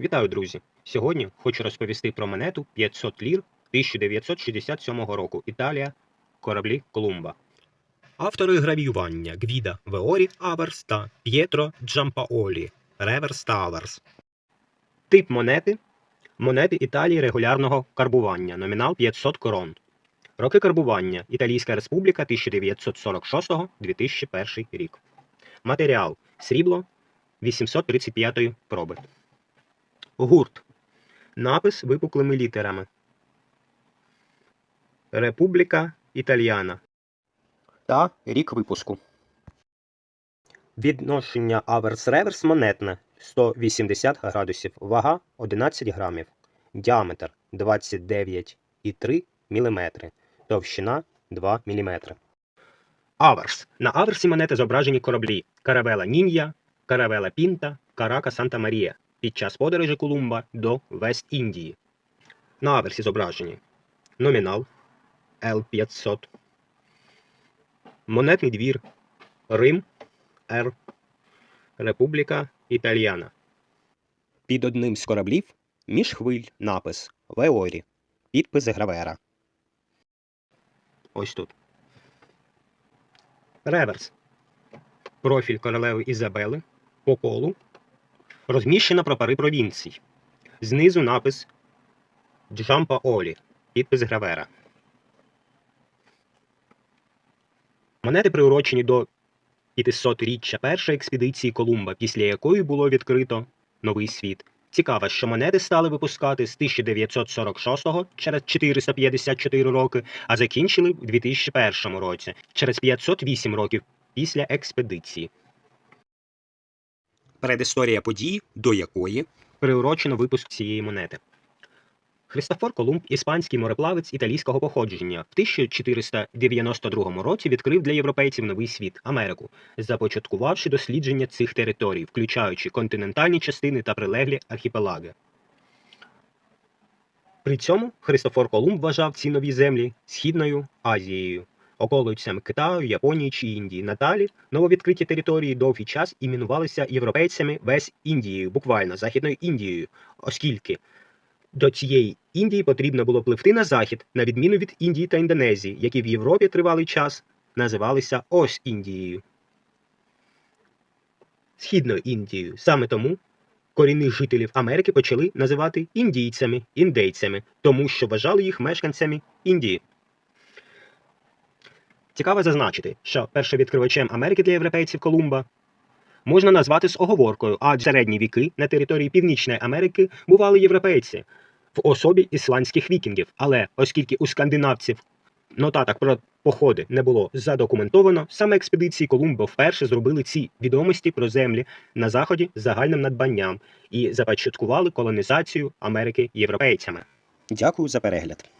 Вітаю, друзі! Сьогодні хочу розповісти про монету 500 лір 1967 року. Італія, кораблі Колумба. Автори гравіювання Гвіда Веорі Аверс та П'єтро Джампаолі Реверс та Аверс. Тип монети монети Італії регулярного карбування. Номінал 500 корон. Роки карбування. Італійська Республіка 1946-2001 рік. Матеріал срібло 835 проби. Гурт. Напис випуклими літерами. Републіка Італіана. Та рік випуску. Відношення аверс-реверс монетне 180 градусів. Вага 11 грамів. Діаметр 29,3 мм. Товщина 2 мм. Аверс. На аверсі монети зображені кораблі Каравела Нінья, Каравела Пінта, Карака Санта Марія під час подорожі Колумба до Вест-Індії. На аверсі зображені номінал Л500, монетний двір Рим Р. Републіка Італіана. Під одним з кораблів між хвиль напис Веорі. Підпис гравера. Ось тут. Реверс. Профіль королеви Ізабели по колу розміщено прапори провінцій. Знизу напис Джампа Олі. Підпис гравера. Монети приурочені до 500-річчя першої експедиції Колумба, після якої було відкрито новий світ. Цікаво, що монети стали випускати з 1946-го через 454 роки, а закінчили в 2001 році, через 508 років після експедиції. Передісторія події, до якої приурочено випуск цієї монети. Христофор Колумб, іспанський мореплавець італійського походження, в 1492 році відкрив для європейців новий світ Америку, започаткувавши дослідження цих територій, включаючи континентальні частини та прилеглі архіпелаги. При цьому Христофор Колумб вважав ці нові землі Східною Азією, околицями Китаю, Японії чи Індії. Надалі нововідкриті території довгий час іменувалися європейцями весь Індією, буквально Західною Індією, оскільки до цієї Індії потрібно було пливти на захід, на відміну від Індії та Індонезії, які в Європі тривалий час називалися ось Індією. Східною Індією. Саме тому корінних жителів Америки почали називати індійцями, індейцями, тому що вважали їх мешканцями Індії. Цікаво зазначити, що першовідкривачем Америки для європейців Колумба можна назвати з оговоркою, адже середні віки на території Північної Америки бували європейці в особі ісландських вікінгів. Але оскільки у скандинавців нотаток про походи не було задокументовано, саме експедиції Колумба вперше зробили ці відомості про землі на заході загальним надбанням і започаткували колонізацію Америки європейцями. Дякую за перегляд.